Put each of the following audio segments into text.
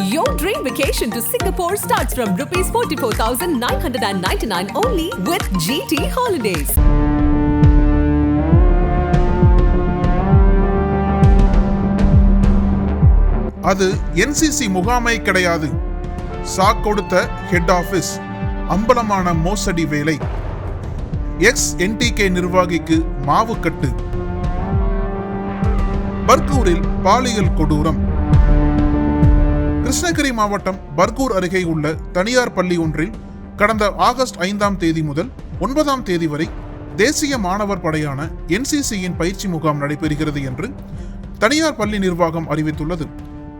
Your dream vacation to Singapore starts from rupees 44,999 only with GT Holidays. அது NCC முகாமை கிடையாது. Chalk கொடுத்த head office அம்பலமான மோசடி வேலை. எக்ஸ் என்டிகே நிர்வாகிக்கு மாவு கட்டு. பர்கூரில் பாலியல் கொடூரம். கிருஷ்ணகிரி மாவட்டம் பர்கூர் அருகே உள்ள தனியார் பள்ளி ஒன்றில் கடந்த ஆகஸ்ட் ஐந்தாம் தேதி முதல் ஒன்பதாம் தேதி வரை தேசிய மாணவர் படையான என்சிசியின் பயிற்சி முகாம் நடைபெறுகிறது என்று தனியார் பள்ளி நிர்வாகம் அறிவித்துள்ளது.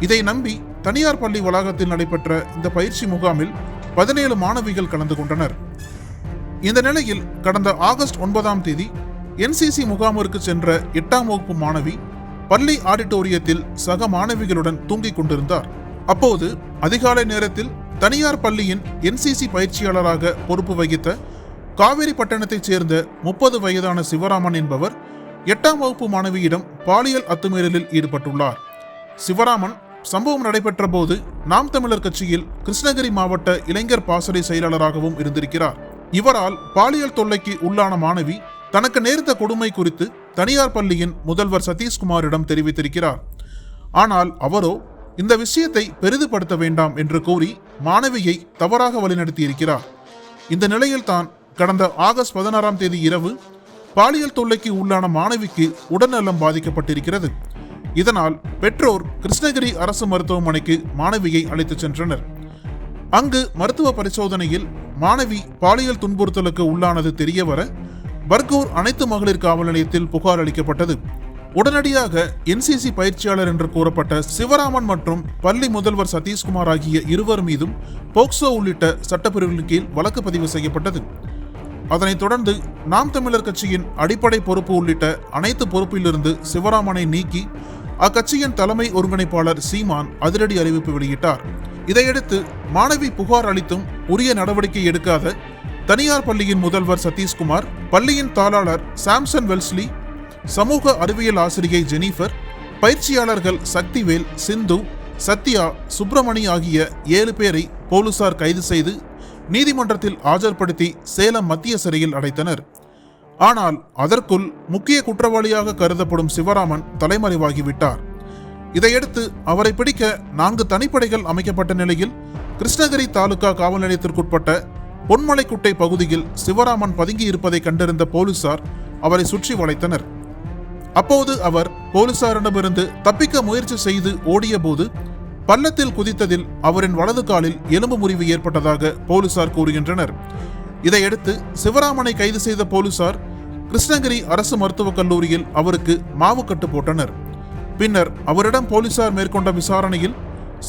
இதை நம்பி தனியார் பள்ளி வளாகத்தில் நடைபெற்ற இந்த பயிற்சி முகாமில் பதினேழு மாணவிகள் கலந்து கொண்டனர். இந்த நிலையில் கடந்த ஆகஸ்ட் ஒன்பதாம் தேதி என்சிசி முகாமிற்கு சென்ற எட்டாம் வகுப்பு மாணவி பள்ளி ஆடிட்டோரியத்தில் சக மாணவிகளுடன் தூங்கிக் கொண்டிருந்தார். அப்போது அதிகாலை நேரத்தில் தனியார் பள்ளியின் என்சிசி பயிற்சியாளராக பொறுப்பு வகித்த காவேரி பட்டணத்தைச் சேர்ந்த முப்பது வயதான சிவராமன் என்பவர் எட்டாம் வகுப்பு மாணவியிடம் பாலியல் அத்துமீறலில் ஈடுபட்டுள்ளார். சிவராமன் சம்பவம் நடைபெற்ற போது நாம் தமிழர் கட்சியில் கிருஷ்ணகிரி மாவட்ட இளைஞர் பாசறை செயலாளராகவும் இருந்திருக்கிறார். இவரால் பாலியல் தொல்லைக்கு உள்ளான மாணவி தனக்கு நேர்ந்த கொடுமை குறித்து தனியார் பள்ளியின் முதல்வர் சதீஷ்குமாரிடம் தெரிவித்திருக்கிறார். ஆனால் அவரோ இந்த விஷயத்தை பெரிதுபடுத்த வேண்டாம் என்று கூறி மாணவியை தவறாக வழிநடத்தியிருக்கிறார். இந்த நிலையில் தான் கடந்த ஆகஸ்ட் பதினாறாம் தேதி இரவு பாலியல் தொல்லைக்கு உள்ளான மாணவிக்கு உடல்நலம் பாதிக்கப்பட்டிருக்கிறது. இதனால் பெற்றோர் கிருஷ்ணகிரி அரசு மருத்துவமனைக்கு மாணவியை அழைத்துச் சென்றனர். அங்கு மருத்துவ பரிசோதனையில் மாணவி பாலியல் துன்புறுத்தலுக்கு உள்ளானது தெரியவர பர்கூர் அனைத்து மகளிர் காவல் நிலையத்தில் புகார் அளிக்கப்பட்டது. உடனடியாக என்சிசி பயிற்சியாளர் என்று கூறப்பட்ட சிவராமன் மற்றும் பள்ளி முதல்வர் சதீஷ்குமார் ஆகிய இருவர் மீதும் போக்சோ உள்ளிட்ட சட்டப்பிரிவுகளின் கீழ் வழக்கு பதிவு செய்யப்பட்டது. அதனைத் தொடர்ந்து நாம் தமிழர் கட்சியின் அடிப்படை பொறுப்பு உள்ளிட்ட அனைத்து பொறுப்பிலிருந்து சிவராமனை நீக்கி அக்கட்சியின் தலைமை ஒருங்கிணைப்பாளர் சீமான் அதிரடி அறிவிப்பு வெளியிட்டார். இதையடுத்து மாணவி புகார் அளித்தும் உரிய நடவடிக்கை எடுக்காத தனியார் பள்ளியின் முதல்வர் சதீஷ்குமார் பள்ளியின் தாளாளர் சாம்சன் வெல்ஸ்லி சமூக அறிவியல் ஆசிரியை ஜெனிஃபர் பயிற்சியாளர்கள் சக்திவேல் சிந்து சத்யா சுப்பிரமணி ஆகிய ஏழு பேரை போலீசார் கைது செய்து நீதிமன்றத்தில் ஆஜர்படுத்தி சேலம் மத்திய சிறையில் அடைத்தனர். ஆனால் அதற்குள் முக்கிய குற்றவாளியாக கருதப்படும் சிவராமன் தலைமறைவாகிவிட்டார். இதையடுத்து அவரை பிடிக்க நான்கு தனிப்படைகள் அமைக்கப்பட்ட நிலையில் கிருஷ்ணகிரி தாலுகா காவல் நிலையத்திற்குட்பட்ட பொன்மலைக்குட்டை பகுதியில் சிவராமன் பதுங்கி இருப்பதை கண்டறிந்த போலீசார் அவரை சுற்றி வளைத்தனர். அப்போது அவர் போலீசாரிடமிருந்து தப்பிக்க முயற்சி செய்து ஓடியபோது பள்ளத்தில் குதித்ததில் அவரின் வலது காலில் எலும்பு முறிவு ஏற்பட்டதாக போலீசார் கூறுகின்றனர். இதையடுத்து சிவராமனை கைது செய்த போலீசார் கிருஷ்ணகிரி அரசு மருத்துவக் கல்லூரியில் அவருக்கு மாவுக்கட்டு போட்டனர். பின்னர் அவரிடம் போலீசார் மேற்கொண்ட விசாரணையில்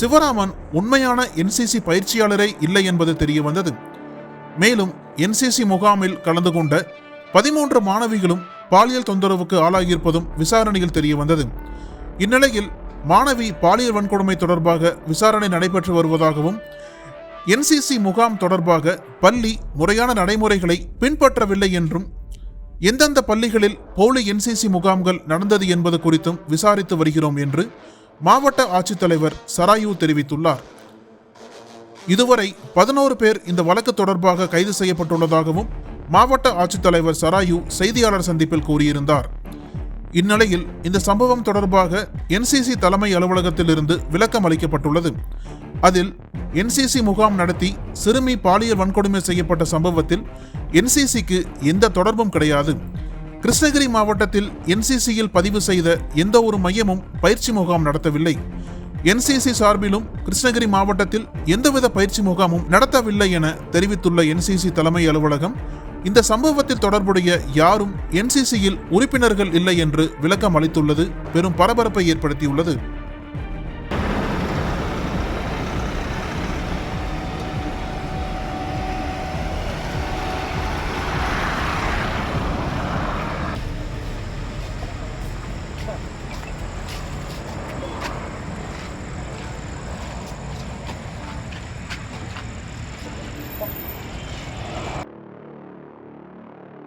சிவராமன் உண்மையான என்சிசி பயிற்சியாளரே இல்லை என்பது தெரிய வந்தது மேலும் என்சிசி முகாமில் கலந்து கொண்ட பதிமூன்று மாணவிகளும் பாலியல் தொந்தரவுக்கு ஆளாகியிருப்பதும் விசாரணையில் தெரிய வந்தது இந்நிலையில் மாணவி பாலியல் வன்கொடுமை தொடர்பாக விசாரணை நடைபெற்று வருவதாகவும் என்சிசி முகாம் தொடர்பாக பள்ளி முறையான நடைமுறைகளை பின்பற்றவில்லை என்றும் எந்தெந்த பள்ளிகளில் போலி என்சிசி முகாம்கள் நடந்தது என்பது குறித்தும் விசாரித்து வருகிறோம் என்று மாவட்ட ஆட்சித்தலைவர் சராயு தெரிவித்துள்ளார். இதுவரை பதினோரு பேர் இந்த வழக்கு தொடர்பாக கைது செய்யப்பட்டுள்ளதாகவும் மாவட்ட ஆட்சித்தலைவர் சராயு செய்தியாளர் சந்திப்பில் கூறியிருந்தார். இந்நிலையில் இந்த சம்பவம் தொடர்பாக என்சிசி தலைமை அலுவலகத்திலிருந்து விளக்கம் அளிக்கப்பட்டுள்ளது. அதில் என்சிசி முகாம் நடத்தி சிறுமி பாலியல் வன்கொடுமை செய்யப்பட்ட சம்பவத்தில் என்சிசிக்கு எந்த தொடர்பும் கிடையாது. கிருஷ்ணகிரி மாவட்டத்தில் என்சிசியில் பதிவு செய்த எந்த ஒரு மையமும் பயிற்சி முகாம் நடத்தவில்லை. என்சிசி சார்பிலும் கிருஷ்ணகிரி மாவட்டத்தில் எந்தவித பயிற்சி முகாமும் நடத்தவில்லை என தெரிவித்துள்ள என்சிசி தலைமை அலுவலகம் இந்த சம்பவத்தில் தொடர்புடைய யாரும் என்சிசியில் உறுப்பினர்கள் இல்லை என்று விளக்கம் அளித்துள்ளது பெரும் பரபரப்பை ஏற்படுத்தியுள்ளது.